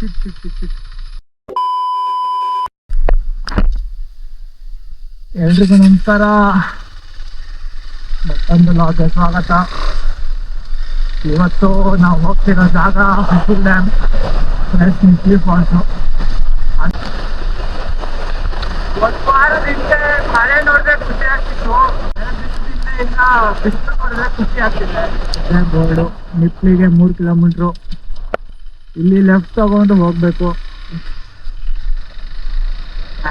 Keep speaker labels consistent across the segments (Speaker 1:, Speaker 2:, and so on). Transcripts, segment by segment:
Speaker 1: ಎಲ್ರಿಗೂ ನಮಸ್ಕಾರ. ಮತ್ತೊಂದು ಲಾಗೆ ಸ್ವಾಗತ. ಇವತ್ತು ನಾವು ಹೋಗ್ತಿರೋ ಜಾಗ ಹಸಿಲ್ ಡ್ಯಾಮ್ ಪ್ಲಸ್ ನಿಂತಿ ಫಾಲ್ಸು ಒಂದು ವಾರದ ಹಿಂದೆ ಮಳೆ ನೋಡಿದ್ರೆ ಖುಷಿ ಆಗ್ತಿತ್ತು. ಬಿಸಿಲಿಂದ ಬಿಸಿಲು ನೋಡಿದ್ರೆ ಖುಷಿ ಆಗ್ತಿದೆ. ಬೋರ್ಡು. ನಿಪ್ಲಿಗೆ ಮೂರು ಕಿಲೋಮೀಟ್ರು ಇಲ್ಲಿ ಲೆಫ್ಟ್ ತಗೊಂಡು ಹೋಗ್ಬೇಕು.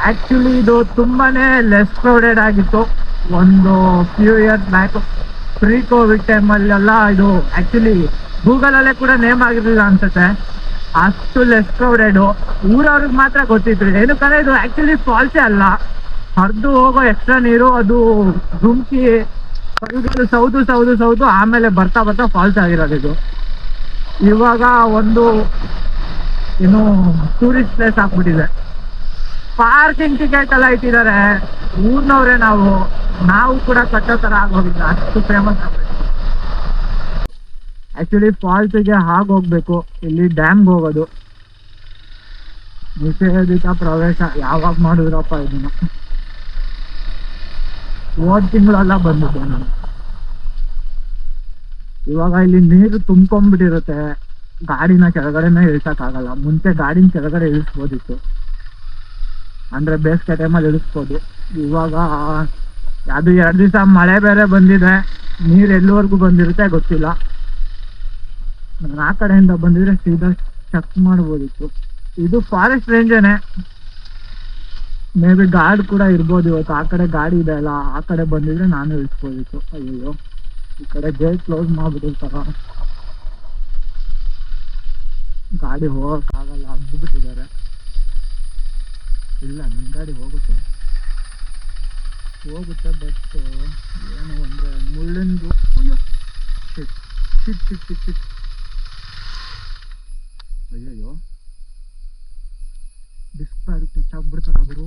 Speaker 1: ಆಕ್ಚುಲಿ ಇದು ತುಂಬಾನೇ ಲೆಸ್ ಕ್ರೌಡೆಡ್ ಆಗಿತ್ತು. ಒಂದು few years back pre covid ಟೈಮಲ್ಲೆಲ್ಲ ಇದು ಆಕ್ಚುಲಿ ಗೂಗಲಲ್ಲೇ ಕೂಡ ನೇಮ್ ಆಗಿರ್ಲಿಲ್ಲ ಅನ್ಸುತ್ತೆ. ಅಷ್ಟು ಲೆಸ್ ಕ್ರೌಡೆಡ್ ಊರವ್ರಿಗೆ ಮಾತ್ರ ಗೊತ್ತಿತ್ತು. ಏನಕ್ಕಂದ್ರೆ ಇದು ಆಕ್ಚುಲಿ ಫಾಲ್ಸೇ ಅಲ್ಲ. ಹರಿದು ಹೋಗೋ ಎಕ್ಸ್ಟ್ರಾ ನೀರು, ಅದು ಧುಮ್ಕಿ ಸೌದು ಸೌದು ಸೌದು ಆಮೇಲೆ ಬರ್ತಾ ಬರ್ತಾ ಫಾಲ್ಸ್ ಆಗಿರೋದು ಇದು. ಇವಾಗ ಒಂದು ಏನು ಟೂರಿಸ್ಟ್ ಪ್ಲೇಸ್ ಆಗ್ಬಿಟ್ಟಿದೆ. ಪಾರ್ಕಿಂಗ್ ಟಿಕೆಟ್ ಎಲ್ಲ ಇಟ್ಟಿದ್ದಾರೆ. ಊರ್ನವ್ರೆ ನಾವು ನಾವು ಕೂಡ ಕಟ್ಟೋ ತರ ಆಗೋಗಿಲ್ಲ ಅಷ್ಟು ಫೇಮಸ್ ಆಕ್ಚುಲಿ ಫಾಲ್ಸ್ಗೆ ಹಾಗೆ ಹೋಗ್ಬೇಕು. ಇಲ್ಲಿ ಡ್ಯಾಮ್ಗೆ ಹೋಗೋದು. ನಿಷೇಧಿತ ಪ್ರವೇಶ, ಯಾವಾಗ ಮಾಡಿದ್ರಪ್ಪ ಇದನ್ನ? ಹೋದ್ ತಿಂಗಳೆಲ್ಲ ಬಂದಿದ್ದೆ ನಾನು. ಇವಾಗ ಇಲ್ಲಿ ನೀರು ತುಂಬ್ಕೊಂಡ್ಬಿಟ್ಟಿರುತ್ತೆ. ಗಾಡಿನ ಕೆಳಗಡೆನೇ ಇಳ್ಸಕ್ಕಾಗಲ್ಲ ಮುಂಚೆ ಗಾಡಿನ ಕೆಳಗಡೆ ಇಳಿಸ್ಬೋದಿತ್ತು. ಅಂದ್ರೆ ಬೇಸಿಗೆ ಟೈಮಲ್ಲಿ ಇಳಿಸ್ಬೋದು. ಇವಾಗ ಅದು ಎರಡು ದಿವಸ ಮಳೆ ಬೇರೆ ಬಂದಿದೆ. ನೀರು ಎಲ್ಲಿವರೆಗೂ ಬಂದಿರುತ್ತೆ ಗೊತ್ತಿಲ್ಲ. ನಾನು ಆ ಕಡೆಯಿಂದ ಬಂದಿದ್ರೆ ಸೀದಾ ಚೆಕ್ ಮಾಡ್ಬೋದಿತ್ತು. ಇದು ಫಾರೆಸ್ಟ್ ರೇಂಜೇನೆ ಮೇ ಬಿ ಗಾರ್ಡ್ ಕೂಡ ಇರ್ಬೋದು ಇವತ್ತು. ಆ ಕಡೆ ಗಾಡಿ ಇದೆ ಅಲ್ಲ, ಆ ಕಡೆ ಬಂದಿದ್ರೆ ನಾನು ಇಳಿಸ್ಬೋದಿತ್ತು. ಅಯ್ಯೋ ಈ ಕಡೆ ಗೇಟ್ ಕ್ಲೋಸ್ ಮಾಡ್ಬಿಟ್ಟಿರ್ತಾರ. ಗಾಡಿ ಹೋಗಕ್ಕಾಗಲ್ಲ ಬಿಟ್ಟಿದ್ದಾರೆ ಇಲ್ಲ ನನ್ನ ಗಾಡಿ ಹೋಗುತ್ತೆ. ಹೋಗುತ್ತೆ ಬಟ್ ಏನು ಅಂದರೆ ಮುಳ್ಳಿಂದು ಅಯ್ಯೋ shit shit shit shit shit ಅಯ್ಯಯ್ಯೋ. ಡಿಸ್ಕ್ ಪ್ಯಾಡ್ ಟಚ್ ಆಗ್ಬಿಡ್ತಾರೆ ಗುರು.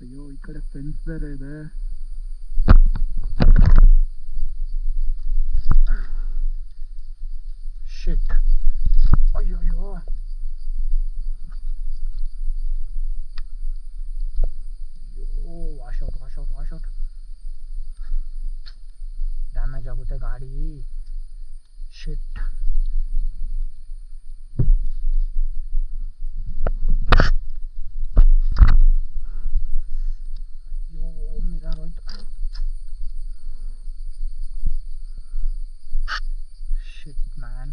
Speaker 1: ಅಯ್ಯೋ, ಈ ಕಡೆ ಫೆನ್ಸ್ ಬೇರೆ ಇದೆ. ಡ್ಯಾಮೇಜ್ ಆಗುತ್ತೆ ಗಾಡಿ ಶಿಟ್ ಅಯ್ಯೋ ಮಿರರ್ ಹೋಯ್ತು ಶಿಟ್ ಮ್ಯಾನ್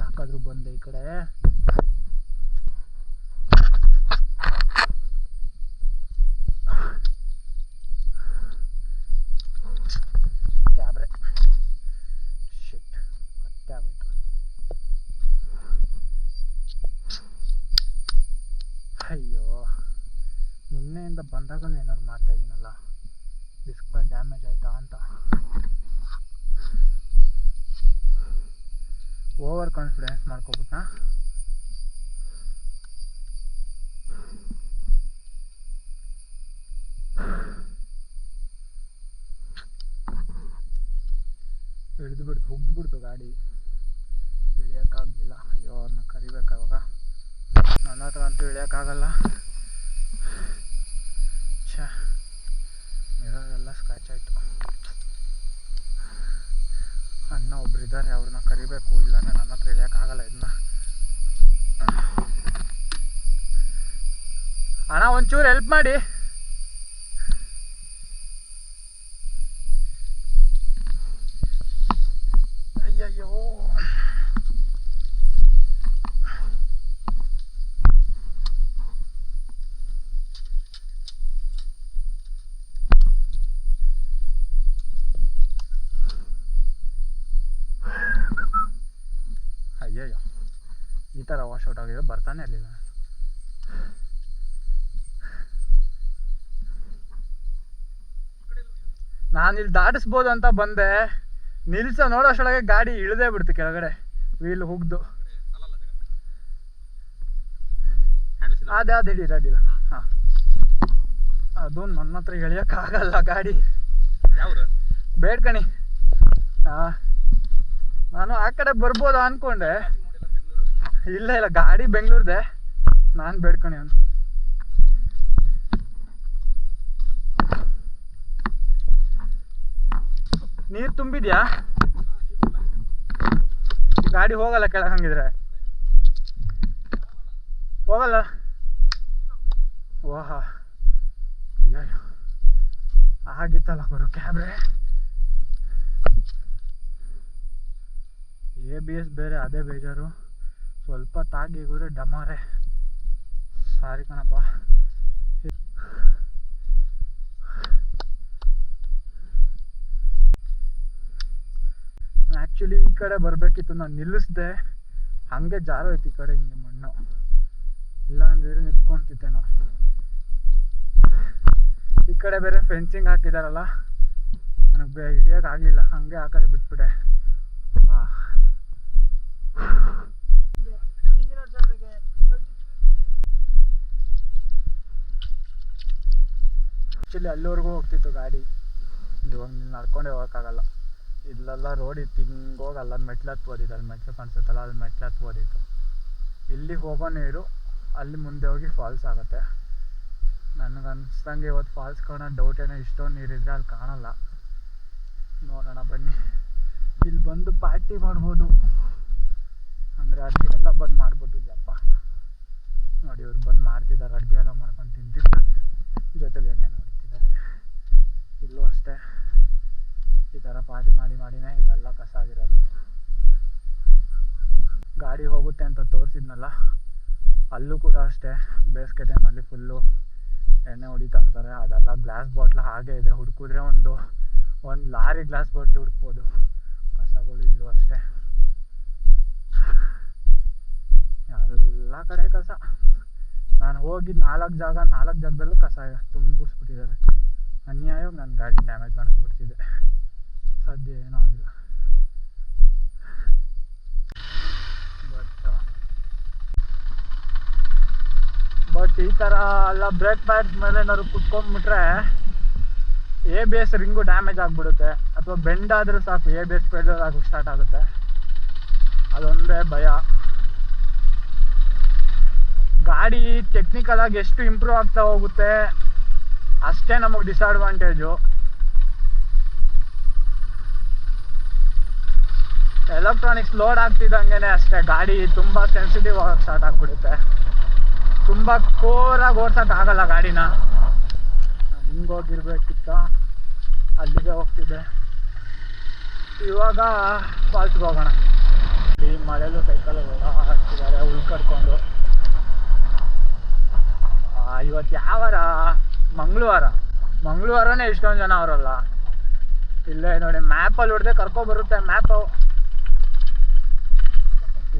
Speaker 1: ಯಾಕಾದ್ರೂ ಬಂದೆ ಈ ಕಡೆ ಕ್ಯಾಬ್ರೆ ಶಿಟ್ ಕತ್ತೆ ಆಗೋಯ್ತು ಅಯ್ಯೋ ನಿನ್ನೆಯಿಂದ ಬಂದಾಗಲೂ ಏನಾದ್ರು ಮಾಡ್ತಾ ಇದ್ದೀನಲ್ಲ ಡಿಸ್ಪ್ಲೇ ಡ್ಯಾಮೇಜ್ ಅಂತ. ಓವರ್ ಕಾನ್ಫಿಡೆನ್ಸ್ ಮಾಡ್ಕೊಬಿಟ್ನಾ. ಇಳಿದ್ಬಿಡ್ತು ಹುಗ್ದ್ಬಿಡ್ತು ಹೋಗ್ದು ಬಿಡ್ತು ಗಾಡಿ. ಇಳಿಯೋಕ್ಕಾಗಲಿಲ್ಲ ಅಯ್ಯೋ ಅವ್ರನ್ನ ಕರಿಬೇಕು ಅವಾಗ ನನ್ನ ಹತ್ರ ಅಂತೂ ಇಳಿಯೋಕ್ಕಾಗಲ್ಲ ಆಯಿತು ಅಣ್ಣ ಒಬ್ರು ಇದ್ದಾರೆ ಅವ್ರನ್ನ ಕರಿಬೇಕು. ಇಲ್ಲಾಂದ್ರೆ ನನ್ನ ಹತ್ರ ಇಳಿಯೋಕ್ಕಾಗಲ್ಲ ಇದನ್ನ ಅಣ್ಣ, ಒಂಚೂರು ಹೆಲ್ಪ್ ಮಾಡಿ ಅಯ್ಯಯ್ಯೋ ಅಯ್ಯಯ್ಯೋ. ಈ ಥರ ವಾಶ್ ಔಟ್ ಆಗಿದ್ರೆ ಬರ್ತಾನೆ ಇರಲಿಲ್ಲ ನಾನು ಇಲ್ಲಿ ದಾಟಿಸ್ಬೋದು ಅಂತ ಬಂದೆ. ನಿಲ್ಸ ನೋಡೋಷ್ಟೊಳಗೆ ಗಾಡಿ ಇಳಿದೇ ಬಿಡ್ತು ಕೆಳಗಡೆ ವೀಲ್ ಹುಗ್ದು ಅದೇ ಅದು ಹಿಡೀರಿ ಅಡ್ಡಿಲ್ಲ ಹಾಂ. ಅದು ನನ್ನ ಹತ್ರ ಎಳಿಯಕ್ಕಾಗಲ್ಲ ಗಾಡಿ. ಬೇಡ್ಕಣಿ. ಹಾಂ ನಾನು ಆ ಕಡೆ ಬರ್ಬೋದು ಅನ್ಕೊಂಡೆ. ಇಲ್ಲ ಇಲ್ಲ, ಗಾಡಿ ಬೆಂಗಳೂರ್ದೆ. ನಾನು ಬೇಡ್ಕೊಣಿ ಅವನು. ನೀರು ತುಂಬಿದ್ಯಾ? ಗಾಡಿ ಹೋಗಲ್ಲ ಕೆಳಗೆ ಹಂಗಿದ್ರೆ. ಹೋಗಲ್ಲ. ಓಹ. ಅಯ್ಯೋ ಆಗಿತ್ತಲ್ಲ ಗುರು, ಕ್ಯಾಬ್ರೆ. ಎ ಬಿ ಎಸ್ ಬೇರೆ, ಅದೇ ಬೇಜಾರು. ಸ್ವಲ್ಪ ತಾಗಿ ಗುದ್ರೆ ಡಮಾರೆ. ಸಾರಿ ಕಣಪ್ಪ. ಆ್ಯಕ್ಚುಲಿ ಈ ಕಡೆ ಬರಬೇಕಿತ್ತು, ನಾನು ನಿಲ್ಲಿಸ್ದೆ. ಹಂಗೆ ಜಾರೋಯ್ತು ಈ ಕಡೆ ಹಿಂಗೆ ಮಣ್ಣು. ಇಲ್ಲ ಅಂದಿದ್ರೆ ನಿಂತ್ಕೊತಿದ್ದೇನೋ. ಈ ಕಡೆ ಬೇರೆ ಫೆನ್ಸಿಂಗ್ ಹಾಕಿದಾರಲ್ಲ? ನನಗೆ ಬೇ ಹಿಡಿಯೋಕ್ಕಾಗಲಿಲ್ಲ ಹಂಗೆ ಆ ಕಡೆ ಬಿಟ್ಬಿಟ್ಟೆ. ಆ್ಯಕ್ಚುಲಿ ಅಲ್ಲಿವರೆಗೂ ಹೋಗ್ತಿತ್ತು ಗಾಡಿ. ಇವಾಗ ನೀನು ನಡ್ಕೊಂಡೇ ಹೋಗೋಕ್ಕಾಗಲ್ಲ. ಇಲ್ಲೆಲ್ಲ ರೋಡ್ ಇತ್ತು, ಹಿಂಗೆ ಹೋಗಿ ಅಲ್ಲ ಮೆಟ್ಲು ಹತ್ಬೋದಿತ್ತು ಅಲ್ಲಿ ಮೆಟ್ಲು ಕಾಣಿಸುತ್ತಲ್ಲ ಅಲ್ಲಿ ಮೆಟ್ಲು ಹತ್ಬೋದಿತ್ತು ಇಲ್ಲಿಗೆ ಹೋಗೋ ನೀರು ಅಲ್ಲಿ ಮುಂದೆ ಹೋಗಿ ಫಾಲ್ಸ್ ಆಗುತ್ತೆ. ನನಗೆ ಅನಿಸ್ದಂಗೆ ಇವತ್ತು ಫಾಲ್ಸ್ ಕಾಣೋ ಡೌಟ್ ಏನೋ ಇಷ್ಟೊಂದು ನೀರಿದ್ರೆ ಅಲ್ಲಿ ಕಾಣಲ್ಲ. ನೋಡೋಣ ಬನ್ನಿ. ಇಲ್ಲಿ ಬಂದು ಪಾರ್ಟಿ ಮಾಡ್ಬೋದು. ಅಂದರೆ ಅಡುಗೆ ಎಲ್ಲ ಬಂದ್ ಮಾಡ್ಬೋದು ಯಪ್ಪ. ನೋಡಿ ಇವ್ರು ಬಂದು ಮಾಡ್ತಿದ್ದಾರೆ ಅಡುಗೆ ಎಲ್ಲ ಮಾಡ್ಕೊಂಡು ತಿಂತಿದ್ದಾರೆ ಜೊತೆಲಿ ಎಣ್ಣೆ ಹೊಡಿತಿದ್ದಾರೆ. ಇಲ್ಲೂ ಅಷ್ಟೇ. ಈ ಥರ ಪಾರ್ಟಿ ಮಾಡಿ ಮಾಡಿನೇ ಇದೆಲ್ಲ ಕಸ ಆಗಿರೋದು. ಗಾಡಿ ಹೋಗುತ್ತೆ ಅಂತ ತೋರಿಸಿದ್ನಲ್ಲ, ಅಲ್ಲೂ ಕೂಡ ಅಷ್ಟೇ. ಬೇಸಿಗೆ ಟೈಮಲ್ಲಿ ಫುಲ್ಲು ಎಣ್ಣೆ ಹೊಡಿತಾ ಇರ್ತಾರೆ. ಅದೆಲ್ಲ ಗ್ಲಾಸ್ ಬಾಟ್ಲ್ ಹಾಗೆ ಇದೆ. ಹುಡುಕಿದ್ರೆ ಒಂದು ಒಂದು ಲಾರಿ ಗ್ಲಾಸ್ ಬಾಟ್ಲಿ ಹುಡುಕ್ಬೋದು. ಕಸಗಳು ಇಲ್ಲೂ ಅಷ್ಟೇ. ಎಲ್ಲ ಕಡೆ ಕಸ. ನಾನು ಹೋಗಿದ್ದು ನಾಲ್ಕು ಜಾಗ, ನಾಲ್ಕು ಜಾಗದಲ್ಲೂ ಕಸ ತುಂಬಿಸ್ಬಿಟ್ಟಿದ್ದಾರೆ. ಅನ್ಯಾಯವಾಗಿ ನನ್ನ ಗಾಡಿ ಡ್ಯಾಮೇಜ್ ಮಾಡ್ಕೊಬಿಡ್ತಿದ್ದೆ ಸದ್ಯ ಏನೂ ಆಗಿಲ್ಲ. ಬಟ್ ಬಟ್ ಈ ಥರ ಎಲ್ಲ ಬ್ರೇಕ್ ಪ್ಯಾಡ್ಸ್ ಮೇಲೆ ಏನಾದ್ರು ಕುತ್ಕೊಂಡ್ಬಿಟ್ರೆ A B S ring damage ಆಗಿಬಿಡುತ್ತೆ. ಅಥವಾ ಬೆಂಡ್ ಸಾಕು ಎ ಬಿ ಎಸ್ ಫೇಲ್ಯೂರ್ ಆಗೋಕ್ಕೆ ಸ್ಟಾರ್ಟ್ ಆಗುತ್ತೆ. ಅದೊಂದೇ ಭಯ. ಗಾಡಿ ಟೆಕ್ನಿಕಲ್ ಆಗಿ ಎಷ್ಟು ಇಂಪ್ರೂವ್ ಆಗ್ತಾ ಹೋಗುತ್ತೆ, ಅಷ್ಟೇ ನಮಗೆ ಡಿಸ್ಅಡ್ವಾಂಟೇಜು ಎಲೆಕ್ಟ್ರಾನಿಕ್ಸ್ ಲೋಡ್ ಆಗ್ತಿದ್ದಂಗೆ ಅಷ್ಟೇ, ಗಾಡಿ ತುಂಬ ಸೆನ್ಸಿಟಿವ್ ಆಗೋಕ್ಕೆ ಸ್ಟಾರ್ಟ್ ಆಗಿಬಿಡುತ್ತೆ. ತುಂಬ ಕೋರಾಗಿ ಓಡ್ಸೋಕ್ಕಾಗಲ್ಲ ಗಾಡಿನ. ಹಿಂಗೋಗಿರ್ಬೇಕಿತ್ತ ಅಲ್ಲಿಗೆ ಹೋಗ್ತಿದ್ದೆ. ಇವಾಗ ಫಾಲ್ಸ್ಗೆ ಹೋಗೋಣ. ಈ ಮಳೆಯಲ್ಲೂ ಸೈಕಲ್ ಯಾವಾರ? ಮಂಗಳವಾರ. ಮಂಗಳವಾರನೇ ಇಷ್ಟೊಂದು ಜನ ಅವರಲ್ಲ. ಇಲ್ಲೇ ನೋಡಿ ಮ್ಯಾಪಲ್ಲಿ ಹೊಡೆದೇ ಕರ್ಕೊಬರುತ್ತೆ ಮ್ಯಾಪು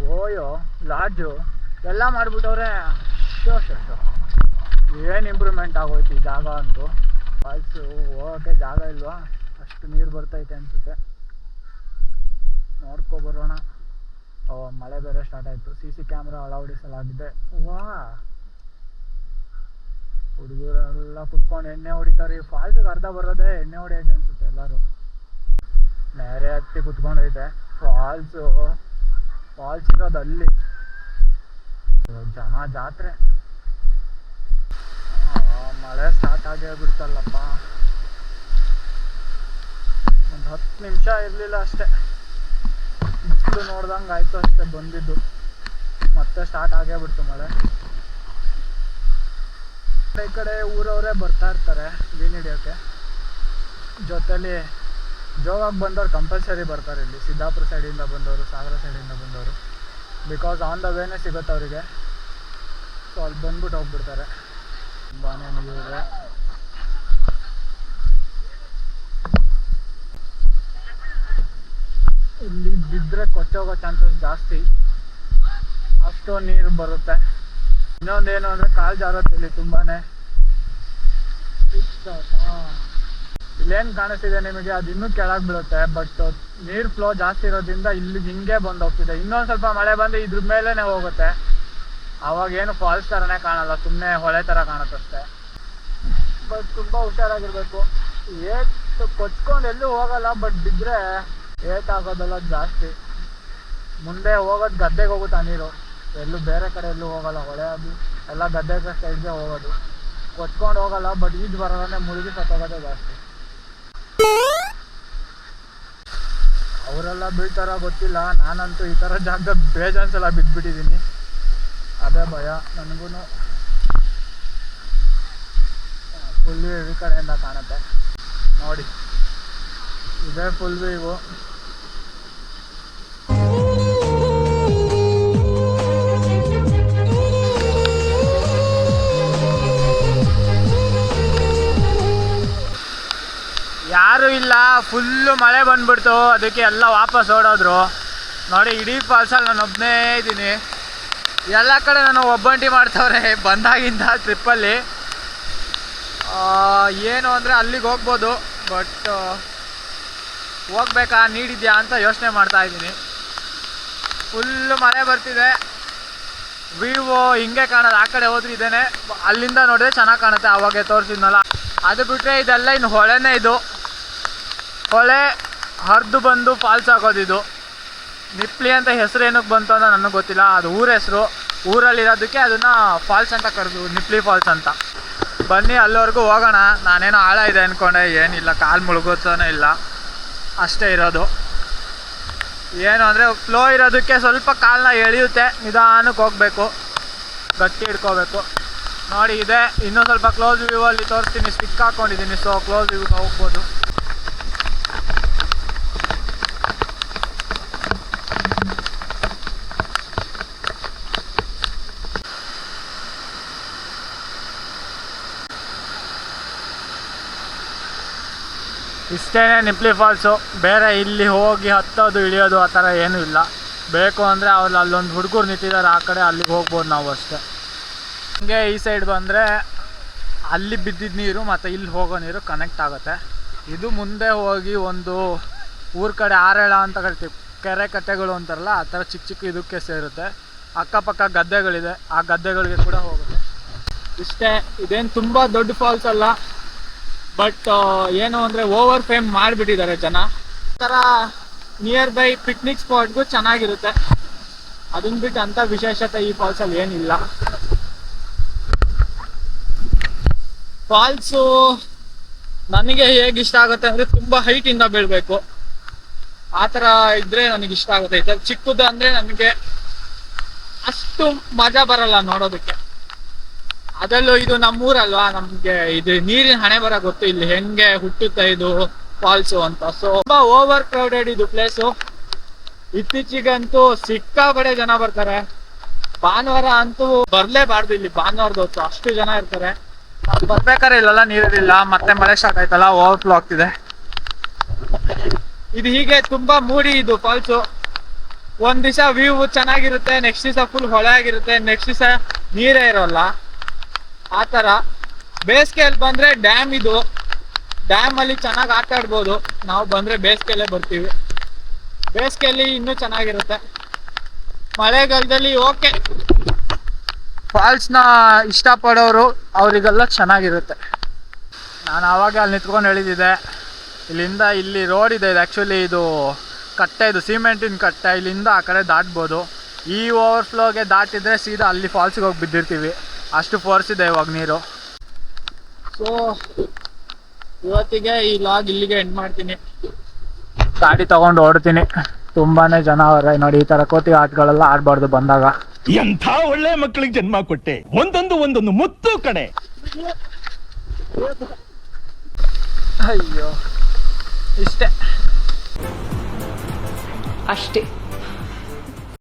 Speaker 1: ಓಯೋ, ಲಾಡ್ಜು. ಎಲ್ಲ ಮಾಡಿಬಿಟ್ಟವ್ರೆ. Show show show. ಏನು ಇಂಪ್ರೂವ್ಮೆಂಟ್ ಆಗೋಯ್ತು ಈ ಜಾಗ ಅಂತೂ? ಫಾಲ್ಸು ಹೋಗೋಕ್ಕೆ ಜಾಗ ಇಲ್ವಾ? ಅಷ್ಟು ನೀರು ಬರ್ತೈತೆ ಅನಿಸುತ್ತೆ. ನೋಡ್ಕೊ ಬರೋಣ. ಓ, ಮಳೆ ಬೇರೆ ಸ್ಟಾರ್ಟ್ ಆಯಿತು. ಸಿ ಸಿ ಕ್ಯಾಮ್ರಾ ಅಳವಡಿಸಲಾಗಿದೆ ವಾ. ಹುಡುಗರೆಲ್ಲ ಕುತ್ಕೊಂಡು ಎಣ್ಣೆ ಹೊಡಿತಾರೆ. ಈ ಫಾಲ್ಸಿಗೆ ಅರ್ಧ ಬರೋದೇ ಎಣ್ಣೆ ಹೊಡಿಯೋಕೆ ಅನ್ಸುತ್ತೆ ಎಲ್ಲರೂ. ನೇರೇ ಹತ್ತಿ ಕುತ್ಕೊಂಡೈತೆ ಫಾಲ್ಸು, ಫಾಲ್ಸ್ ಇರೋದು ಅಲ್ಲಿ. ಜನ ಜಾತ್ರೆ. ಮಳೆ ಸ್ಟಾರ್ಟ್ ಆಗೇ ಬಿಡ್ತಲ್ಲಪ್ಪ. ಒಂದು ಹತ್ತು ನಿಮಿಷ ಇರಲಿಲ್ಲ ಅಷ್ಟೇ. ಬಿಸಿಲು ನೋಡ್ದಂಗೆ ಆಯಿತು ಅಷ್ಟೇ ಬಂದಿದ್ದು. ಮತ್ತೆ ಸ್ಟಾರ್ಟ್ ಆಗೇ ಬಿಡ್ತು ಮಳೆ. ಈ ಕಡೆ ಊರವರೇ ಬರ್ತಾ ಇರ್ತಾರೆ ಮೀನು ಹಿಡಿಯೋಕ್ಕೆ ಜೊತೆಲಿ ಜೋಗಕ್ಕೆ ಬಂದವ್ರು ಕಂಪಲ್ಸರಿ ಬರ್ತಾರೆ ಇಲ್ಲಿ. ಸಿದ್ದಾಪುರ ಸೈಡಿಂದ ಬಂದವರು, ಸಾಗರ ಸೈಡಿಂದ ಬಂದವರು. ಬಿಕಾಸ್ ಆನ್ ದ ವೇನೇ ಸಿಗುತ್ತೆ ಅವರಿಗೆ. ಸೊ ಅಲ್ಲಿ ಬಂದ್ಬಿಟ್ಟು ಹೋಗ್ಬಿಡ್ತಾರೆ. ತುಂಬಾ ನೀರಿದೆ ಇಲ್ಲಿ ಬಿದ್ದರೆ ಕೊಚ್ಚೋಗೋ ಚಾನ್ಸಸ್ ಜಾಸ್ತಿ. ಅಷ್ಟು ನೀರು ಬರುತ್ತೆ. ಇನ್ನೊಂದೇನು ಅಂದರೆ ಕಾಲು ಜಾರತ್ತೆ ಇಲ್ಲಿ ತುಂಬಾನೇ. ಇಲ್ಲೇನು ಕಾಣಿಸ್ತಿದೆ ನಿಮಗೆ? ಅದು ಇನ್ನೂ ಕೆಳಗೆ ಬೀಳುತ್ತೆ ಬಟ್ ನೀರು ಫ್ಲೋ ಜಾಸ್ತಿ ಇರೋದ್ರಿಂದ ಇಲ್ಲಿ ಹಿಂಗೆ ಬಂದು ಹೋಗ್ತಿದೆ ಇನ್ನೊಂದು ಸ್ವಲ್ಪ ಮಳೆ ಬಂದು ಇದ್ರ ಮೇಲೇ ಹೋಗುತ್ತೆ. ಅವಾಗ ಏನು ಫಾಲ್ಸ್ ಥರನೇ ಕಾಣಲ್ಲ ಸುಮ್ಮನೆ ಹೊಳೆ ಥರ ಕಾಣುತ್ತಷ್ಟೇ. ಬಟ್ ತುಂಬ ಹುಷಾರಾಗಿರ್ಬೇಕು. ಏಟ್ ಕೊಚ್ಕೊಂಡು ಎಲ್ಲೂ ಹೋಗಲ್ಲ ಬಟ್ ಬಿದ್ದರೆ ಏಟ್ ಜಾಸ್ತಿ. ಮುಂದೆ ಹೋಗೋದು ಗದ್ದೆಗೆ ಹೋಗುತ್ತಾ ನೀರು. ಎಲ್ಲೂ ಬೇರೆ ಕಡೆ ಎಲ್ಲೂ ಹೋಗಲ್ಲ, ಹೊಳೆ ಅದು, ಎಲ್ಲ ಗದ್ದೆ ಸೈಡ್ಗೆ ಹೋಗೋದು. ಕೊಚ್ಕೊಂಡು ಹೋಗಲ್ಲ ಬಟ್ ಈಜು ಬರೋದೇ ಮುಳುಗಿ ಸತ್ತೋಗೋದೇ ಜಾಸ್ತಿ. ಅವರೆಲ್ಲ ಬೀಳ್ತಾರ ಗೊತ್ತಿಲ್ಲ, ನಾನಂತೂ ಈ ಥರ ಜಾಗದಾಗ ಬೇಜಾನ್ ಸಲ ಬಿದ್ದುಬಿಟ್ಟಿದ್ದೀನಿ ಅದೇ ಭಯ ನನಗೂ ಫುಲ್ ಈ ಕಡೆಯಿಂದ ಕಾಣುತ್ತೆ. ನೋಡಿ, ಇದೇ ಫುಲ್ ವ್ಯೂ ಯಾರು ಇಲ್ಲ ಫುಲ್ಲು ಮಳೆ ಬಂದ್ಬಿಡ್ತು, ಅದಕ್ಕೆ ಎಲ್ಲ ವಾಪಸ್ ಓಡೋದ್ರು. ನೋಡಿ, ಇಡೀ ಫಾಲ್ಸಲ್ಲಿ ನಾನು ಒಬ್ಬನೇ ಇದ್ದೀನಿ. ಎಲ್ಲ ಕಡೆ ನಾನು ಒಬ್ಬಂಟಿ ಮಾಡ್ತವ್ರೆ, ಬಂದಾಗಿಂದ ಟ್ರಿಪ್ಪಲ್ಲಿ ಏನು ಅಂದರೆ ಅಲ್ಲಿಗೆ ಹೋಗ್ಬೋದು ಬಟ್ ಹೋಗ್ಬೇಕಾ, ನೀಡಿದ್ಯಾ ಅಂತ ಯೋಚನೆ ಮಾಡ್ತಾ ಇದ್ದೀನಿ. ಫುಲ್ಲು ಮಳೆ ಬರ್ತಿದೆ. ವಿವೋ ಹಿಂಗೆ ಕಾಣೋದು, ಆ ಕಡೆ ಹೋದ್ರೆ ಇದೇನೆ. ಅಲ್ಲಿಂದ ನೋಡಿದ್ರೆ ಚೆನ್ನಾಗಿ ಕಾಣುತ್ತೆ, ಅವಾಗೆ ತೋರಿಸಿದ್ನಲ್ಲ. ಅದು ಬಿಟ್ಟರೆ ಇದೆಲ್ಲ ಇನ್ನು ಹೊಳೆನೇ ಇದು. ಹೊಳೆ ಹರಿದು ಬಂದು ಫಾಲ್ಸ್ ಆಗೋದಿದು ನಿಪ್ಲಿ ಅಂತ ಹೆಸರು ಏನಕ್ಕೆ ಬಂತು ಅಂತ ನನಗೆ ಗೊತ್ತಿಲ್ಲ, ಅದು ಊರ ಹೆಸರು. ಊರಲ್ಲಿರೋದಕ್ಕೆ ಅದನ್ನು ಫಾಲ್ಸ್ ಅಂತ ಕರೆದು, ನಿಪ್ಲಿ ಫಾಲ್ಸ್ ಅಂತ. ಬನ್ನಿ ಅಲ್ಲಿವರೆಗೂ ಹೋಗೋಣ. ನಾನೇನೋ ಆಳ ಇದೆ ಅಂದ್ಕೊಂಡೆ ಏನಿಲ್ಲ, ಕಾಲು ಮುಳುಗೋತಾನೆ ಇಲ್ಲ. ಅಷ್ಟೇ ಇರೋದು. ಏನು ಅಂದರೆ ಫ್ಲೋ ಇರೋದಕ್ಕೆ ಸ್ವಲ್ಪ ಕಾಲನ್ನ ಎಳೆಯುತ್ತೆ, ನಿಧಾನಕ್ಕೆ ಹೋಗಬೇಕು. ಗಟ್ಟಿ ಇಟ್ಕೋಬೇಕು ನೋಡಿ, ಇದೆ, ಇನ್ನೂ ಸ್ವಲ್ಪ ಕ್ಲೋಸ್ ವ್ಯೂ ಅಲ್ಲಿ ತೋರಿಸ್ತೀನಿ ಸ್ಟಿಕ್ ಹಾಕ್ಕೊಂಡಿದ್ದೀನಿ ಸೊ ಕ್ಲೋಸ್ ವ್ಯೂಗೆ ಹೋಗ್ಬೋದು. ಇಷ್ಟೇನೆ ನಿಪ್ಲಿ ಫಾಲ್ಸು ಬೇರೆ ಇಲ್ಲಿ ಹೋಗಿ ಹತ್ತೋದು, ಇಳಿಯೋದು ಆ ಥರ ಏನೂ ಇಲ್ಲ. ಬೇಕು ಅಂದರೆ ಅವ್ರು ಅಲ್ಲೊಂದು ಹುಡುಗರು ನಿಂತಿದ್ದಾರೆ ಆ ಕಡೆ ಅಲ್ಲಿಗೆ ಹೋಗ್ಬೋದು ನಾವು ಅಷ್ಟೇ. ಹಂಗೆ ಈ ಸೈಡ್ ಬಂದರೆ ಅಲ್ಲಿ ಬಿದ್ದಿದ್ದ ನೀರು ಮತ್ತು ಇಲ್ಲಿ ಹೋಗೋ ನೀರು ಕನೆಕ್ಟ್ ಆಗುತ್ತೆ. ಇದು ಮುಂದೆ ಹೋಗಿ ಒಂದು ಊರ ಕಡೆ ಆರೇಳ ಅಂತ ಕರಿತೀವಿ. ಕೆರೆ ಕಟ್ಟೆಗಳು ಅಂತಾರಲ್ಲ, ಆ ಥರ ಚಿಕ್ಕ ಚಿಕ್ಕ ಇದಕ್ಕೆ ಸೇರುತ್ತೆ. ಅಕ್ಕಪಕ್ಕ ಗದ್ದೆಗಳಿದೆ, ಆ ಗದ್ದೆಗಳಿಗೆ ಕೂಡ ಹೋಗುತ್ತೆ. ಇಷ್ಟೇ, ಇದೇನು ತುಂಬ ದೊಡ್ಡ ಫಾಲ್ಸ್ ಅಲ್ಲ ಬಟ್ ಏನು ಅಂದ್ರೆ ಓವರ್ ಫೇಮ್ ಮಾಡಿಬಿಟ್ಟಿದ್ದಾರೆ ಜನ. ತರ ನಿಯರ್ ಬೈ ಪಿಕ್ನಿಕ್ ಸ್ಪಾಟ್ಗೂ ಚೆನ್ನಾಗಿರುತ್ತೆ. ಅದನ್ನ ಬಿಟ್ಟು ಅಂತ ವಿಶೇಷತೆ ಈ ಫಾಲ್ಸಲ್ಲಿ ಏನಿಲ್ಲ. ಫಾಲ್ಸು ನನಗೆ ಹೇಗೆ ಇಷ್ಟ ಆಗುತ್ತೆ ಅಂದ್ರೆ ತುಂಬಾ ಹೈಟ್ ಇಂದ ಬೀಳ್ಬೇಕು. ಆ ತರ ಇದ್ರೆ ನನಗೆ ಇಷ್ಟ ಆಗುತ್ತೆ. ಚಿಕ್ಕದ ಅಂದರೆ ನನಗೆ ಅಷ್ಟು ಮಜಾ ಬರಲ್ಲ ನೋಡೋದಕ್ಕೆ. ಅದರಲ್ಲೂ ಇದು ನಮ್ಮೂರಲ್ವಾ? ನಮ್ಗೆ ಇದು ನೀರಿನ ಹಣೆ ಬರ ಗೊತ್ತು ಇಲ್ಲಿ ಹೆಂಗೆ ಹುಟ್ಟುತ್ತೆ ಇದು ಫಾಲ್ಸು ಅಂತ. ಸೊ ತುಂಬಾ ಓವರ್ ಕ್ರೌಡೆಡ್ ಇದು ಪ್ಲೇಸು ಇತ್ತೀಚೆಗಂತೂ ಸಿಕ್ಕಾಪಡೆ ಜನ ಬರ್ತಾರೆ. ಭಾನುವಾರ ಅಂತೂ ಬರ್ಲೇಬಾರ್ದು ಇಲ್ಲಿ ಭಾನುವಾರದ ಹೊತ್ತು. ಅಷ್ಟು ಜನ ಇರ್ತಾರೆ. ಬರ್ಬೇಕಾರೆ ಬರ್ಬೇಕಾದ್ರೆ ಇಲ್ಲೆಲ್ಲ ನೀರಿರಲಿಲ್ಲ. ಮತ್ತೆ ಮಳೆ ಸ್ಟಾರ್ಟ್ ಆಯ್ತಲ್ಲ ಓವರ್ ಫ್ಲೋ ಆಗ್ತಿದೆ. ಇದು ಹೀಗೆ ತುಂಬಾ ಮೂಡಿ ಇದು ಫಾಲ್ಸು ಒಂದ್ ದಿವಸ ವ್ಯೂ ಚೆನ್ನಾಗಿರುತ್ತೆ ನೆಕ್ಸ್ಟ್ ದಿವಸ ಫುಲ್ ಹೊಳೆ ಆಗಿರುತ್ತೆ ನೆಕ್ಸ್ಟ್ ದಿವಸ ನೀರೇ ಇರೋಲ್ಲ. ಆ ಥರ ಬೇಸಿಗೆಯಲ್ಲಿ ಬಂದರೆ ಡ್ಯಾಮ್ ಇದು. ಡ್ಯಾಮಲ್ಲಿ ಚೆನ್ನಾಗಿ ಆಟ ಆಡ್ಬೋದು. ನಾವು ಬಂದರೆ ಬೇಸಿಗೆಯಲ್ಲೇ ಬರ್ತೀವಿ. ಬೇಸಿಗೆಯಲ್ಲಿ ಇನ್ನೂ ಚೆನ್ನಾಗಿರುತ್ತೆ. ಮಳೆಗಾಲದಲ್ಲಿ ಓಕೆ. ಫಾಲ್ಸ್ನ ಇಷ್ಟಪಡೋರು ಅವರಿಗೆಲ್ಲ ಚೆನ್ನಾಗಿರುತ್ತೆ. ನಾನು ಆವಾಗ ಅಲ್ಲಿ ನಿಂತ್ಕೊಂಡು ಹೇಳಿದ್ದೆ. ಇಲ್ಲಿಂದ ಇಲ್ಲಿ ರೋಡ್ ಇದೆ ಇದು ಆ್ಯಕ್ಚುಲಿ ಇದು ಕಟ್ಟೆ, ಇದು ಸಿಮೆಂಟಿನ ಕಟ್ಟೆ. ಇಲ್ಲಿಂದ ಆ ಕಡೆ ದಾಟ್ಬೋದು. ಈ ಓವರ್ಫ್ಲೋಗೆ ದಾಟಿದರೆ ಸೀದಾ ಅಲ್ಲಿ ಫಾಲ್ಸಿಗೆ ಹೋಗಿ ಬಿದ್ದಿರ್ತೀವಿ. ಅಷ್ಟು ಫೋರ್ಸ್ ಇದೆ ಇವಾಗ ನೀರು. ಸೊ ಇವತ್ತಿಗೆ ಈ ಲಾಗ್ ಇಲ್ಲಿಗೆ ಎಂಡ್ ಮಾಡ್ತೀನಿ. ಗಾಡಿ ತಗೊಂಡು ಓಡ್ತೀನಿ ತುಂಬಾನೇ ಜನ ಅವರೇ ನೋಡಿ ಈ ತರ ಕೋತಿ ಆಟಗಳೆಲ್ಲ ಆಡ್ಬಾರ್ದು ಬಂದಾಗ.
Speaker 2: ಎಂಥ ಒಳ್ಳೆ ಮಕ್ಕಳಿಗೆ ಜನ್ಮ ಕೊಟ್ಟೆ? ಒಂದೊಂದು ಒಂದೊಂದು ಮುತ್ತು ಕಡೆ
Speaker 1: ಅಯ್ಯೋ ಇಷ್ಟೇ.
Speaker 3: ಅಷ್ಟೇ.